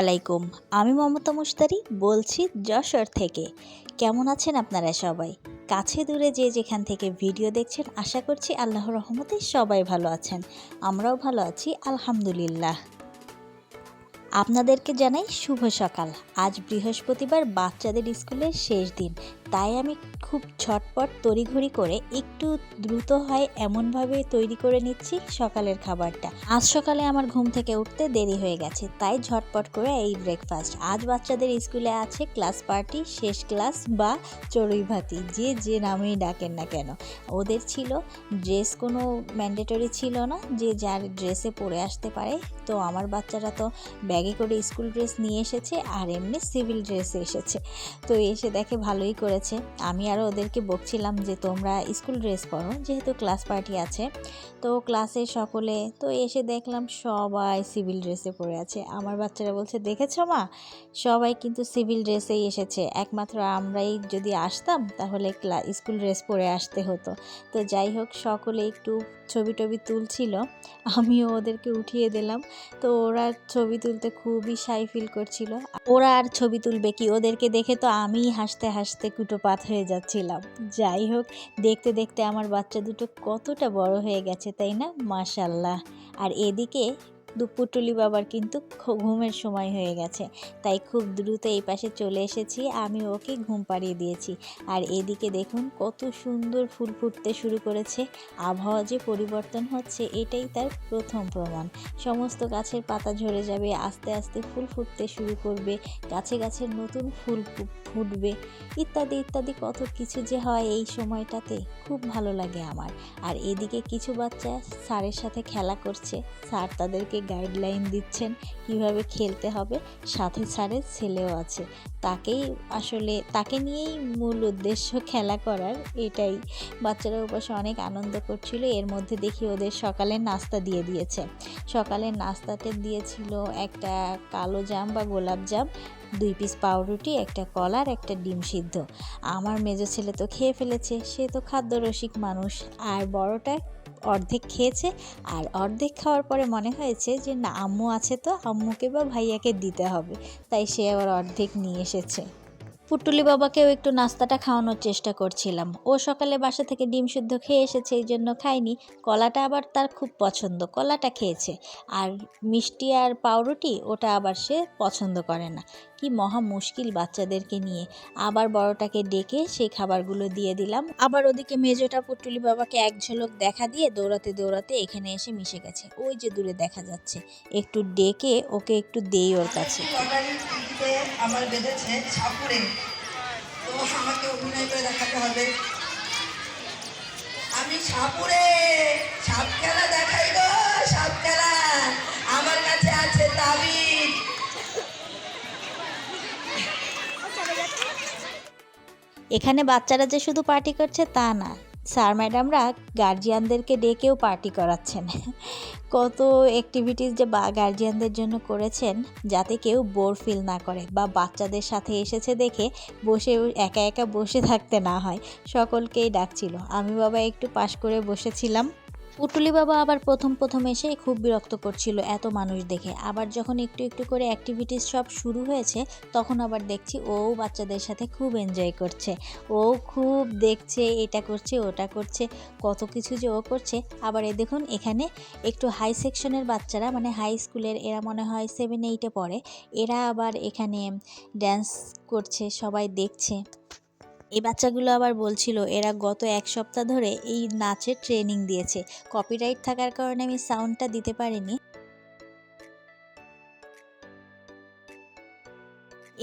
আলাইকুম। আমি মমতা মুস্তারি বলছি যশোর থেকে। কেমন আছেন আপনারা সবাই? কাছে দূরে যে যেখান থেকে ভিডিও দেখছেন, আশা করছি আল্লাহ রহমতে সবাই ভালো আছেন। আমরাও ভালো আছি, আলহামদুলিল্লাহ। আপনাদেরকে জানাই শুভ সকাল। আজ বৃহস্পতিবার বাচ্চাদের স্কুলের শেষ দিন। তাই আমি খুব ছটপট তড়িঘড়ি করে একটু দ্রুত হয় এমনভাবে তৈরি করে নিচ্ছি সকালের খাবারটা। আজ সকালে আমার ঘুম থেকে উঠতে দেরি হয়ে গেছে, তাই ঝটপট করে এই ব্রেকফাস্ট আজ বাচ্চাদের স্কুলে আছে ক্লাস পার্টি শেষ ক্লাস বা চড়ুই ভাতি, যে যে নামেই ডাকেন না কেন। ওদের ছিল ড্রেস কোনো ম্যান্ডেটরি ছিল না, যে যার ড্রেসে পরে আসতে পারে। তো আমার বাচ্চারা তো ব্যাগে করে স্কুল ড্রেস নিয়ে এসেছে আর এমনি সিভিল ড্রেসে এসেছে। তো এসে দেখে ভালোই করেছে আমি আরও ওদেরকে বকছিলাম যে, তোমরা স্কুল ড্রেস পরো, যেহেতু ক্লাস পার্টি আছে। তো ক্লাসে সকলে, তো এসে দেখলাম সবাই সিভিল ড্রেসে পরে আছে। আমার বাচ্চারা বলছে, দেখেছ মা? সবাই কিন্তু সিভিল ড্রেসেই এসেছে। একমাত্র আমরাই যদি আসতাম, তাহলে ক্লা, স্কুল ড্রেস পরে আসতে হতো। তো যাই হোক, সকলে একটু ছবি টবি তুলছিল, আমিও ওদেরকে উঠিয়ে দিলাম। তো ওরা ছবি তুলতে খুবই সাই ফিল করছিল। ওরা আর ছবি তুলবে কি? ওদেরকে দেখে তো আমি হাসতে হাসতে কুটোপাত হয়ে যাচ্ছিলাম। যাই হোক, দেখতে দেখতে আমার বাচ্চা দুটো কতটা বড় হয়ে গেছে, তাই না? মাশাল্লাহ আর এদিকে দুপুরটুলি বাবার কিন্তু ঘুমের সময় হয়ে গেছে। তাই খুব দ্রুত এই পাশে চলে এসেছি, আমি ওকে ঘুম পাড়িয়ে দিয়েছি। আর এদিকে দেখুন, কত সুন্দর ফুল ফুটতে শুরু করেছে। আবহাওয়া যে পরিবর্তন হচ্ছে, এটাই তার প্রথম প্রমাণ। সমস্ত গাছের পাতা ঝরে যাবে, আস্তে আস্তে ফুল ফুটতে শুরু করবে, গাছে গাছে নতুন ফুল ফুটবে, ইত্যাদি ইত্যাদি। কত কিছু যে হয় এই সময়টাতে খুব ভালো লাগে আমার। আর এদিকে কিছু বাচ্চা স্যারের সাথে খেলা করছে। স্যার তাদেরকে গাইডলাইন দিচ্ছেন কীভাবে খেলতে হবে। সাথে স্যারের ছেলেও আছে। তাকেই আসলে তাকে নিয়েই মূল উদ্দেশ্য খেলা করার, এটাই। বাচ্চারা ওপাশে অনেক আনন্দ করছিল, এর মধ্যে দেখি ওদের সকালে নাস্তা দিয়ে দিয়েছে। সকালের নাস্তাতে দিয়েছিল একটা কালো জাম বা গোলাপ জাম, দুই পিস পাউরুটি, একটা কলার একটা ডিম সিদ্ধ। আমার মেজো ছেলে তো খেয়ে ফেলেছে, সে তো খাদ্যরসিক মানুষ। আর বড়টা অর্ধেক খেয়েছে, আর অর্ধেক খাওয়ার পরে মনে হয়েছে যে, না, আম্মু আছে তো, আম্মুকে বা ভাইয়াকে দিতে হবে। তাই সে আবার অর্ধেক নিয়ে এসেছে। পুটুলি বাবাকেও একটু নাস্তাটা খাওয়ানোর চেষ্টা করছিলাম। ও সকালে বাসা থেকে ডিম সিদ্ধ খেয়ে এসেছে, এই জন্য খায়নি। কলাটা আবার তার খুব পছন্দ, কলাটা খেয়েছে। আর মিষ্টি আর পাউরুটি, ওটা আবার সে পছন্দ করে না। কি মহা মুশকিল বাচ্চাদেরকে নিয়ে। আবার বড়টাকে ডেকে সেই খাবারগুলো দিয়ে দিলাম। আবার ওদিকে মেজোটা পুটুলি বাবাকে এক ঝলক দেখা দিয়ে দৌড়াতে দৌড়াতে এখানে এসে মিশে গেছে। ওই যে দূরে দেখা যাচ্ছে। একটু ডেকে ওকে একটু দেই ওর কাছে। আমার বেঁধেছে ছাপুরে তো আমাকে অভিনয় করে দেখাতে হবে। আমি ছাপুরে সাপ খেলা দেখাই গো, সাপ খেলা। আমার কাছে আছে তাবিজ। এখানে বাচ্চারা যে শুধু পার্টি করছে তা না। স্যার ম্যাডামরা গার্জিয়ানদেরকে ডেকেও পার্টি করাচ্ছেন। কত অ্যাক্টিভিটিস যে বা গার্জিয়ানদের জন্য করেছেন, যাতে কেউ বোর ফিল না করে বা বাচ্চাদের সাথে এসেছে দেখে বসে একা একা বসে থাকতে না হয়। সকলকেই ডাকছিল। আমি বাবা একটু পাশ করে বসেছিলাম। পুটুলি বাবা আবার প্রথম প্রথম এসে খুব বিরক্ত করছিল এত মানুষ দেখে। আবার যখন একটু একটু করে অ্যাক্টিভিটিস সব শুরু হয়েছে, তখন আবার দেখছি ও বাচ্চাদের সাথে খুব এনজয় করছে। ও খুব দেখছে, এটা করছে, ওটা করছে, কত কিছু যে ও করছে। আবার এ দেখুন, এখানে একটু হাই সেকশনের বাচ্চারা মানে হাই স্কুলের এরা মনে হয় সেভেন এইটে পড়ে। এরা আবার এখানে ড্যান্স করছে, সবাই দেখছে। এই বাচ্চাগুলো আবার বলছিল, এরা গত এক সপ্তাহ ধরে এই নাচের ট্রেনিং দিয়েছে। কপিরাইট থাকার কারণে আমি সাউন্ডটা দিতে পারিনি।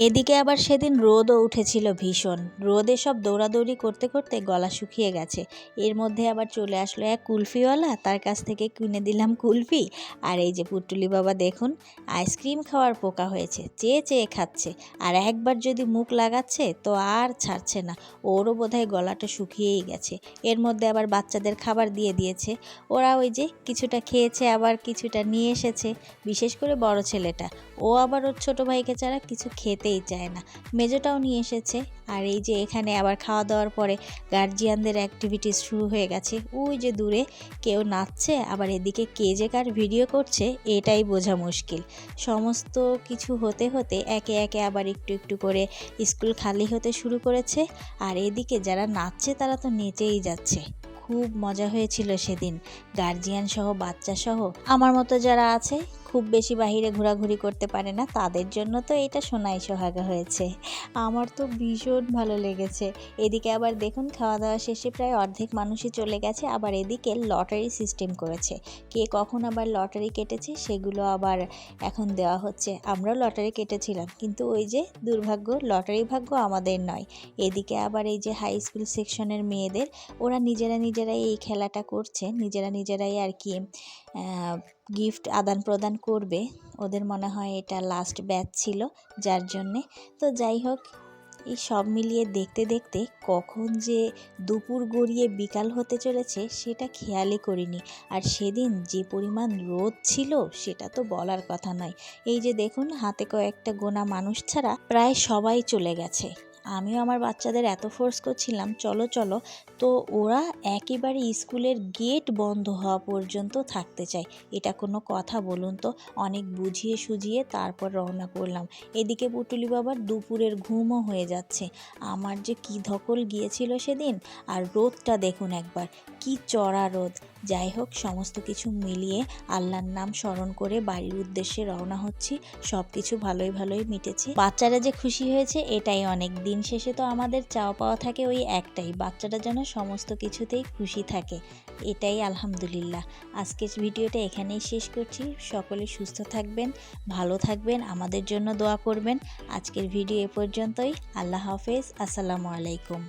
এদিকে আবার সেদিন রোদও উঠেছিল ভীষণ। রোদে সব দৌড়াদৌড়ি করতে করতে গলা শুকিয়ে গেছে। এর মধ্যে আবার চলে আসলো এক কুলফিওয়ালা, তার কাছ থেকে কিনে দিলাম কুলফি। আর এই যে পুটুলি বাবা দেখুন, আইসক্রিম খাওয়ার পোকা হয়েছে, চেয়ে চেয়ে খাচ্ছে। আর একবার যদি মুখ লাগাচ্ছে তো আর ছাড়ছে না, ওরও বোধহয় গলাটা শুকিয়েই গেছে। এর মধ্যে আবার বাচ্চাদের খাবার দিয়ে দিয়েছে। ওরা ওই যে কিছুটা খেয়েছে, আবার কিছুটা নিয়ে এসেছে, বিশেষ করে বড় ছেলেটা। ও আবার ওর ছোটো ভাইকে ছাড়া কিছু খেতেই চায় না। মেজোটাও নিয়ে এসেছে। আর এই যে এখানে আবার খাওয়া দাওয়ার পরে গার্জিয়ানদের অ্যাক্টিভিটিস শুরু হয়ে গেছে। ওই যে দূরে কেউ নাচছে, আবার এদিকে কে যে কার ভিডিও করছে, এটাই বোঝা মুশকিল। সমস্ত কিছু হতে হতে একে একে আবার একটু একটু করে স্কুল খালি হতে শুরু করেছে। আর এদিকে যারা নাচছে, তারা তো নেচেই যাচ্ছে। খুব মজা হয়েছিল সেদিন। গার্জিয়ান সহ বাচ্চা সহ আমার মতো যারা আছে খুব বেশি বাহিরে ঘোরাঘুরি করতে পারে না, তাদের জন্য তো এটা সোনাই সোহাগা হয়েছে। আমার তো ভীষণ ভালো লেগেছে। এদিকে আবার দেখুন খাওয়া দাওয়া শেষে প্রায় অর্ধেক মানুষই চলে গেছে, আবার এদিকে লটারি সিস্টেম করেছে। কে কখন আবার লটারি কেটেছে, সেগুলো আবার এখন দেওয়া হচ্ছে। আমরাও লটারি কেটেছিলাম, কিন্তু ওই যে দুর্ভাগ্য, লটারি ভাগ্য আমাদের নয়। এদিকে আবার এই যে হাই স্কুল সেকশনের মেয়েদের, ওরা নিজেরা নিজেরাই এই খেলাটা করছে, নিজেরা নিজেরাই আর কি গিফট আদান প্রদান করবে। ওদের মনে হয় এটা লাস্ট ব্যাচ ছিল যার জন্যে। তো যাই হোক, এই সব মিলিয়ে দেখতে দেখতে কখন যে দুপুর গড়িয়ে বিকাল হতে চলেছে সেটা খেয়ালই করিনি। আর সেদিন যে পরিমাণ রোদ ছিল সেটা তো বলার কথা নয়। এই যে দেখুন, হাতে কয়েকটা গোনা মানুষ ছাড়া প্রায় সবাই চলে গেছে। আমিও আমার বাচ্চাদের এত ফোর্স করছিলাম, চলো চলো। তো ওরা একেবারে স্কুলের গেট বন্ধ হওয়া পর্যন্ত থাকতে চায়। এটা কোনো কথা বলুন তো। অনেক বুঝিয়ে সুঝিয়ে তারপর রওনা করলাম। এদিকে পুটুলি বাবার দুপুরের ঘুমও হয়ে যাচ্ছে। আমার যে কি ধকল গিয়েছিল সেদিন, আর রোদটা দেখুন একবার। কি চড়া রোদ। যাই হোক, সমস্ত কিছু মিলিয়ে আল্লাহর নাম স্মরণ করে বাড়ির উদ্দেশ্যে রওনা হচ্ছি। সব কিছু ভালোই ভালোই মিটেছে। বাচ্চারা যে খুশি হয়েছে, এটাই অনেক দিন শেষে তো আমাদের চাওয়া পাওয়া থাকে ওই একটাই, বাচ্চাটা যেন সমস্ত কিছুতেই খুশি থাকে। এটাই আলহামদুলিল্লাহ। আজকের ভিডিওটা এখানেই শেষ করছি। সকলে সুস্থ থাকবেন, ভালো থাকবেন, আমাদের জন্য দোয়া করবেন। আজকের ভিডিও এ পর্যন্তই। আল্লাহ হাফেজ। আসসালামু আলাইকুম।